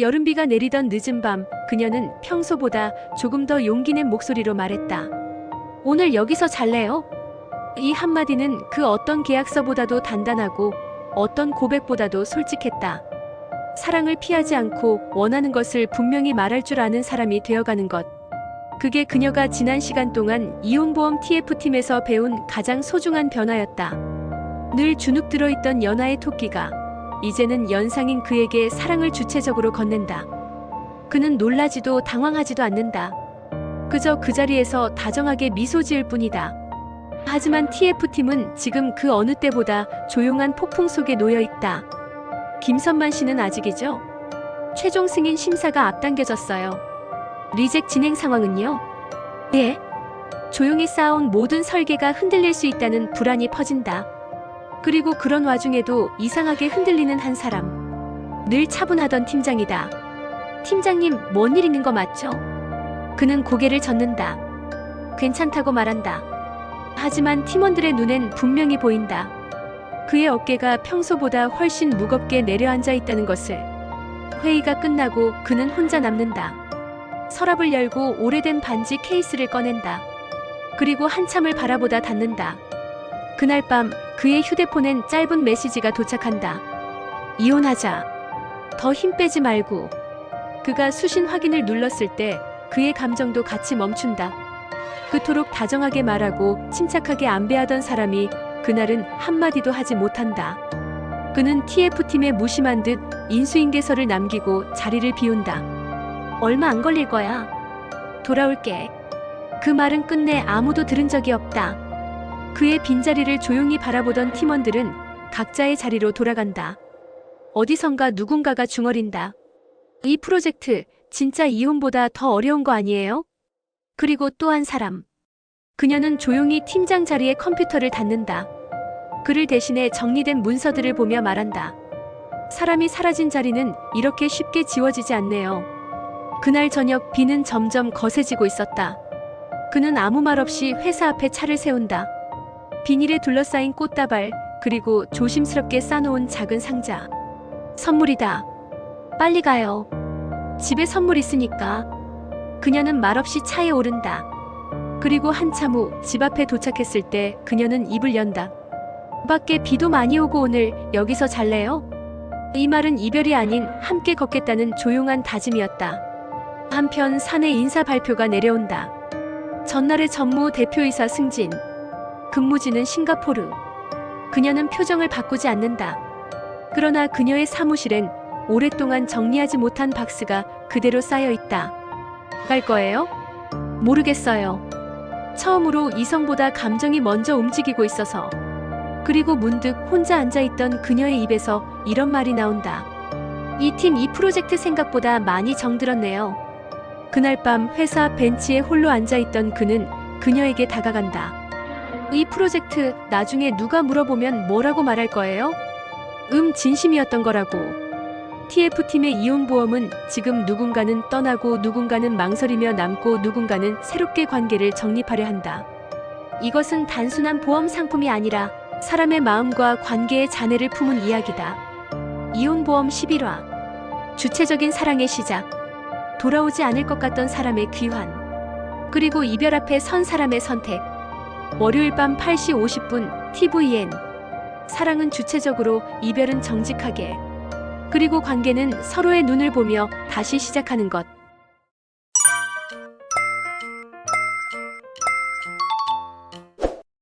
여름비가 내리던 늦은 밤, 그녀는 평소보다 조금 더 용기 낸 목소리로 말했다. 오늘 여기서 잘래요? 이 한마디는 그 어떤 계약서보다도 단단하고 어떤 고백보다도 솔직했다. 사랑을 피하지 않고 원하는 것을 분명히 말할 줄 아는 사람이 되어가는 것. 그게 그녀가 지난 시간 동안 이혼보험 TF팀에서 배운 가장 소중한 변화였다. 늘 주눅 들어있던 연하의 토끼가 이제는 연상인 그에게 사랑을 주체적으로 건넨다. 그는 놀라지도 당황하지도 않는다. 그저 그 자리에서 다정하게 미소 지을 뿐이다. 하지만 TF팀은 지금 그 어느 때보다 조용한 폭풍 속에 놓여 있다. 김선만 씨는 아직이죠? 최종 승인 심사가 앞당겨졌어요. 리젝 진행 상황은요? 네. 조용히 쌓아온 모든 설계가 흔들릴 수 있다는 불안이 퍼진다. 그리고 그런 와중에도 이상하게 흔들리는 한 사람. 늘 차분하던 팀장이다. 팀장님, 뭔 일 있는 거 맞죠? 그는 고개를 젓는다. 괜찮다고 말한다. 하지만 팀원들의 눈엔 분명히 보인다. 그의 어깨가 평소보다 훨씬 무겁게 내려앉아 있다는 것을. 회의가 끝나고 그는 혼자 남는다. 서랍을 열고 오래된 반지 케이스를 꺼낸다. 그리고 한참을 바라보다 닫는다. 그날 밤 그의 휴대폰엔 짧은 메시지가 도착한다. 이혼하자. 더 힘 빼지 말고. 그가 수신 확인을 눌렀을 때 그의 감정도 같이 멈춘다. 그토록 다정하게 말하고 침착하게 안배하던 사람이 그날은 한마디도 하지 못한다. 그는 TF팀에 무심한 듯 인수인계서를 남기고 자리를 비운다. 얼마 안 걸릴 거야. 돌아올게. 그 말은 끝내 아무도 들은 적이 없다. 그의 빈자리를 조용히 바라보던 팀원들은 각자의 자리로 돌아간다. 어디선가 누군가가 중얼인다. 이 프로젝트 진짜 이혼보다 더 어려운 거 아니에요? 그리고 또 한 사람. 그녀는 조용히 팀장 자리에 컴퓨터를 닫는다. 그를 대신해 정리된 문서들을 보며 말한다. 사람이 사라진 자리는 이렇게 쉽게 지워지지 않네요. 그날 저녁 비는 점점 거세지고 있었다. 그는 아무 말 없이 회사 앞에 차를 세운다. 비닐에 둘러싸인 꽃다발, 그리고 조심스럽게 싸놓은 작은 상자. 선물이다. 빨리 가요. 집에 선물 있으니까. 그녀는 말없이 차에 오른다. 그리고 한참 후 집 앞에 도착했을 때 그녀는 입을 연다. 밖에 비도 많이 오고 오늘 여기서 잘래요? 이 말은 이별이 아닌 함께 걷겠다는 조용한 다짐이었다. 한편 사내 인사 발표가 내려온다. 전날의 전무 대표이사 승진. 근무지는 싱가포르. 그녀는 표정을 바꾸지 않는다. 그러나 그녀의 사무실엔 오랫동안 정리하지 못한 박스가 그대로 쌓여 있다. 갈 거예요? 모르겠어요. 처음으로 이성보다 감정이 먼저 움직이고 있어서. 그리고 문득 혼자 앉아있던 그녀의 입에서 이런 말이 나온다. 이 팀 이 프로젝트 생각보다 많이 정들었네요. 그날 밤 회사 벤치에 홀로 앉아있던 그는 그녀에게 다가간다. 이 프로젝트 나중에 누가 물어보면 뭐라고 말할 거예요? 음, 진심이었던 거라고. TF팀의 이혼보험은 지금 누군가는 떠나고 누군가는 망설이며 남고 누군가는 새롭게 관계를 정립하려 한다. 이것은 단순한 보험 상품이 아니라 사람의 마음과 관계의 잔해를 품은 이야기다. 이혼보험 11화. 주체적인 사랑의 시작. 돌아오지 않을 것 같던 사람의 귀환. 그리고 이별 앞에 선 사람의 선택. 월요일 밤 8시 50분 TVN. 사랑은 주체적으로, 이별은 정직하게. 그리고 관계는 서로의 눈을 보며 다시 시작하는 것.